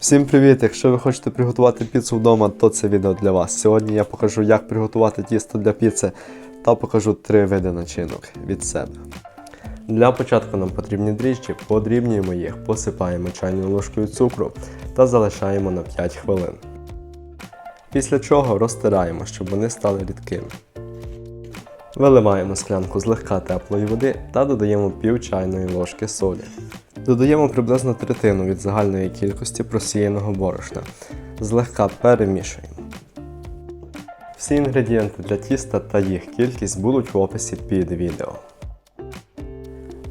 Всім привіт! Якщо ви хочете приготувати піцу вдома, то це відео для вас. Сьогодні я покажу, як приготувати тісто для піци та покажу три види начинок від себе. Для початку нам потрібні дріжджі, подрібнюємо їх, посипаємо чайною ложкою цукру та залишаємо на 5 хвилин. Після чого розтираємо, щоб вони стали рідкими. Виливаємо склянку злегка теплої води та додаємо пів чайної ложки солі. Додаємо приблизно третину від загальної кількості просіяного борошна. Злегка перемішуємо. Всі інгредієнти для тіста та їх кількість будуть в описі під відео.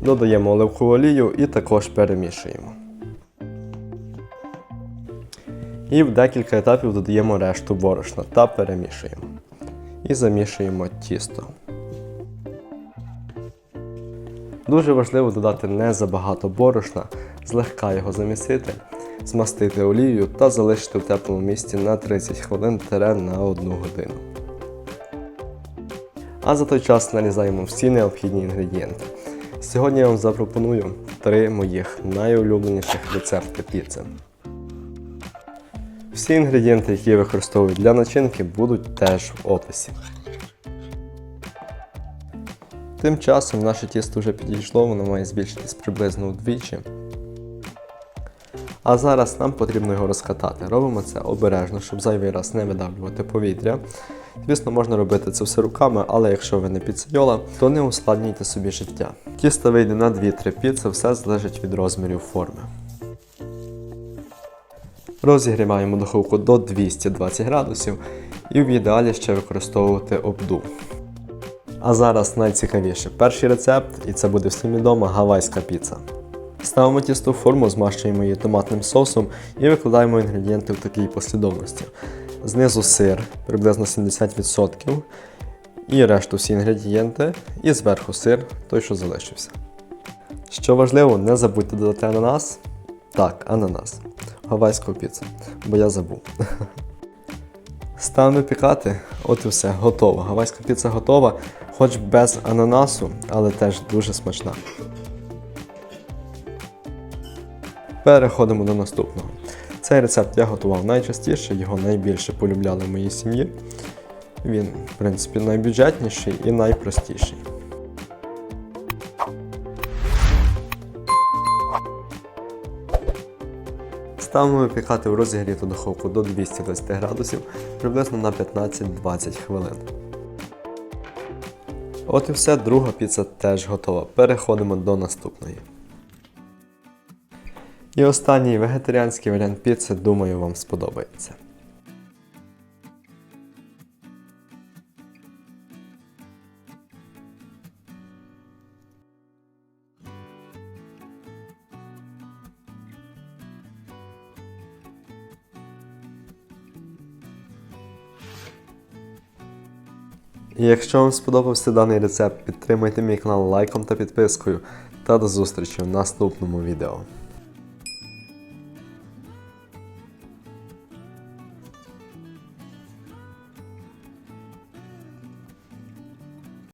Додаємо оливкову олію і також перемішуємо. І в декілька етапів додаємо решту борошна та перемішуємо. І замішуємо тісто. Дуже важливо додати не забагато борошна, злегка його замісити, змастити олією та залишити в теплому місці на 30 хвилин на 1 годину. А за той час нарізаємо всі необхідні інгредієнти. Сьогодні я вам запропоную три моїх найулюбленіших рецепти піци. Всі інгредієнти, які я використовую для начинки, будуть теж в описі. Тим часом наше тісто вже підійшло, воно має збільшитись приблизно вдвічі. А зараз нам потрібно його розкатати. Робимо це обережно, щоб зайвий раз не видавлювати повітря. Звісно, можна робити це все руками, але якщо ви не піцейола, то не ускладнюйте собі життя. Тісто вийде на 2-3 піци, все залежить від розмірів форми. Розігріваємо духовку до 220 градусів і в ідеалі ще використовувати обдув. А зараз найцікавіше перший рецепт, і це буде всім відома гавайська піца. Ставимо тісто в форму, змащуємо її томатним соусом і викладаємо інгредієнти в такій послідовності. Знизу сир, приблизно 70%, і решту всі інгредієнти, і зверху сир, той, що залишився. Що важливо, не забудьте додати ананас. Так, ананас. Гавайську піцу, бо я забув. Ставимо пікати, от і все, готово. Гавайська піца готова, хоч без ананасу, але теж дуже смачна. Переходимо до наступного. Цей рецепт я готував найчастіше, його найбільше полюбляли в моїй сім'ї. Він, в принципі, найбюджетніший і найпростіший. Ставимо випікати в розігріту духовку до 220 градусів приблизно на 15-20 хвилин. От і все, друга піца теж готова. Переходимо до наступної. І останній вегетаріанський варіант піци, думаю, вам сподобається. Якщо вам сподобався даний рецепт, підтримайте мій канал лайком та підпискою. Та до зустрічі в наступному відео.